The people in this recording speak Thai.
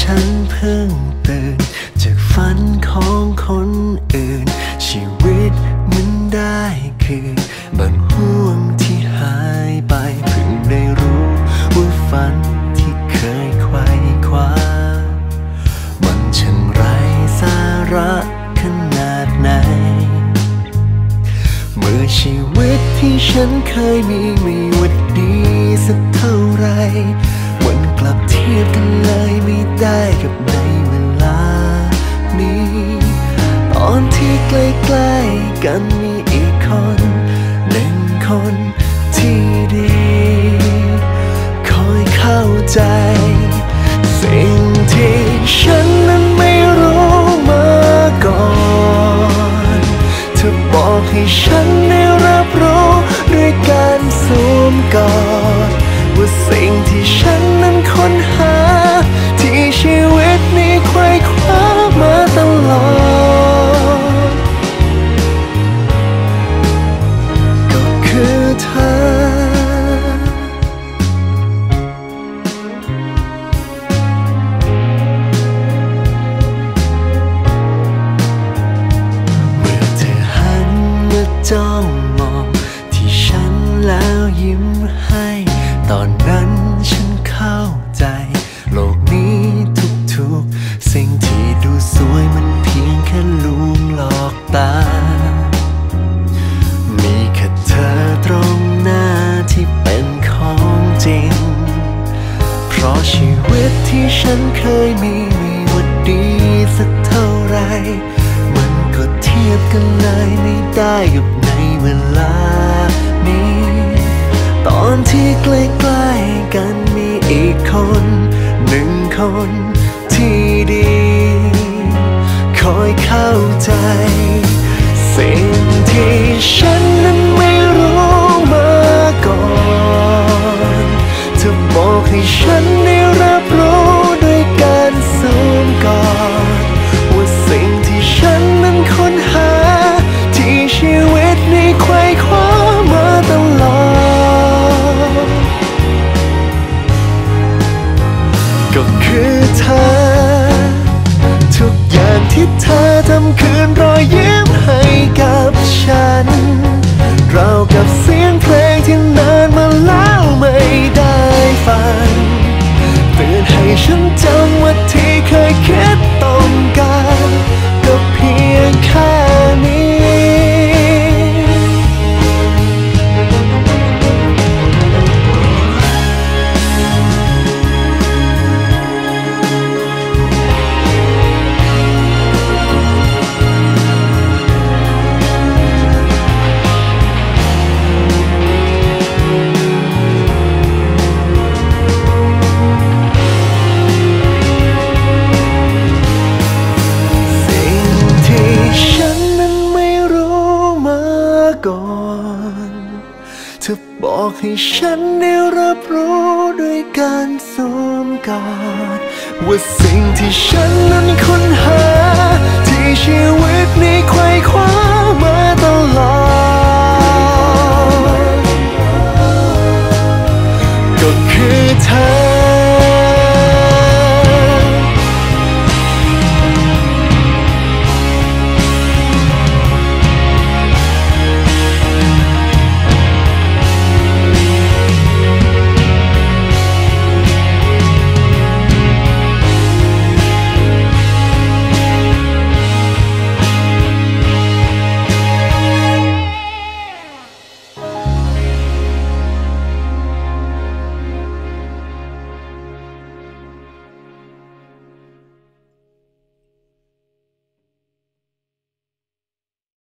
ฉันเพิ่งตื่น จากฝันของคนอื่น ชีวิตมันได้คืนบางห่วงที่หายไปเพิ่งได้รู้ว่าฝันที่เคยไขว้คว้า มันช่างไรสาระขนาดไหน เมื่อชีวิตที่ฉันเคยมีไม่ว่าดีสักเท่าไร มันกลับเทียบกันเลย ได้กับในเวลานี้ ตอนที่ใกล้ๆกันมีอีกคนหนึ่งคนที่ดี คอยเข้าใจ สิ่งที่ฉันนั้นไม่รู้มาก่อนเธอบอกให้ฉันได้รับรู้ด้วยการสวมกอดว่าสิ่งที่ฉัน จ้องมองที่ฉันแล้วยิ้มให้ ตอนนั้นฉันเข้าใจ โลกนี้ทุกๆ สิ่งที่ดูสวยมันเพียงแค่ลวงหลอกตา มีแค่เธอตรงหน้าที่เป็นของจริง เพราะชีวิตที่ฉันเคยมีม่ว่าดีสักเท่าไหรมันก็เที ยบกันเลยไม่ได้กับในเวลานี้ ตอนที่ใกล้ๆกันมีอีกคน หนึ่งคนที่ดี คอยเข้าใจ สิ่งที่ฉันนั้นไม่รู้มาก่อนเธอบอกให้ฉันได้รับรู้ด้วยการสวมกอด เธอ ทุกอย่างที่เธอทำคืนรอยยิ้ม ก่อนเธอบอกให้ฉันได้รับรู้ด้วยการสวมกอดว่าสิ่งที่ฉันนั้นค้นหา ที่ชีวิตนี้ไขว่คว้ามาตลอด